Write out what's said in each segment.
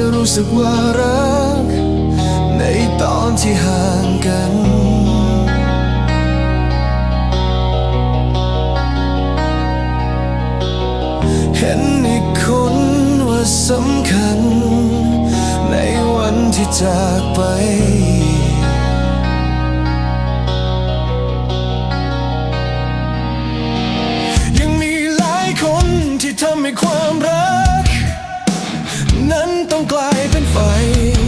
จะรู้สึกว่ารัก ในตอนที่ห่างกัน เห็นอีกคนว่าสำคัญ ในวันที่จากไป don't glide and fight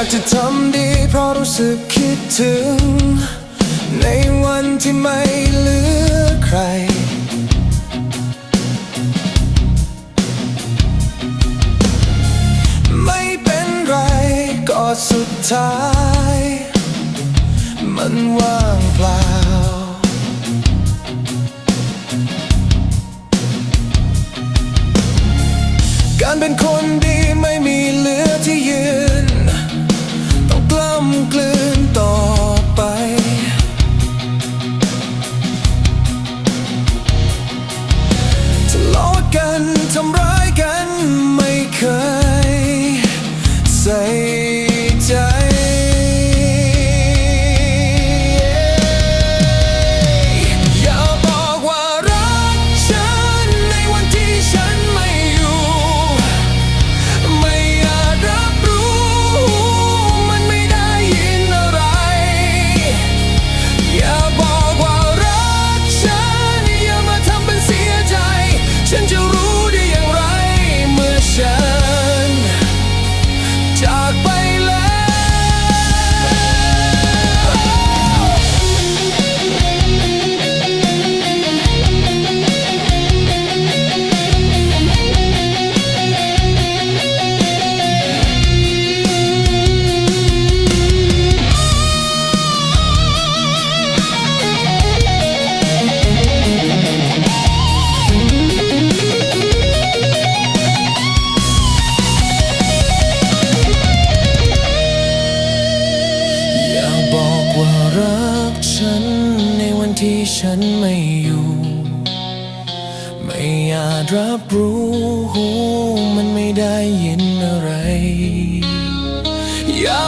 ากจะทำดีเพราะรู้สึกคิดถึง ในวันที่ไม่เหลือใคร ไม่เป็นไรก็สุดท้าย มันว่างเปล่า tumbrella. ที่ฉันไม่อยู่ ไม่อยากรับรู้หูมันไม่ได้ยินอะไร อย่า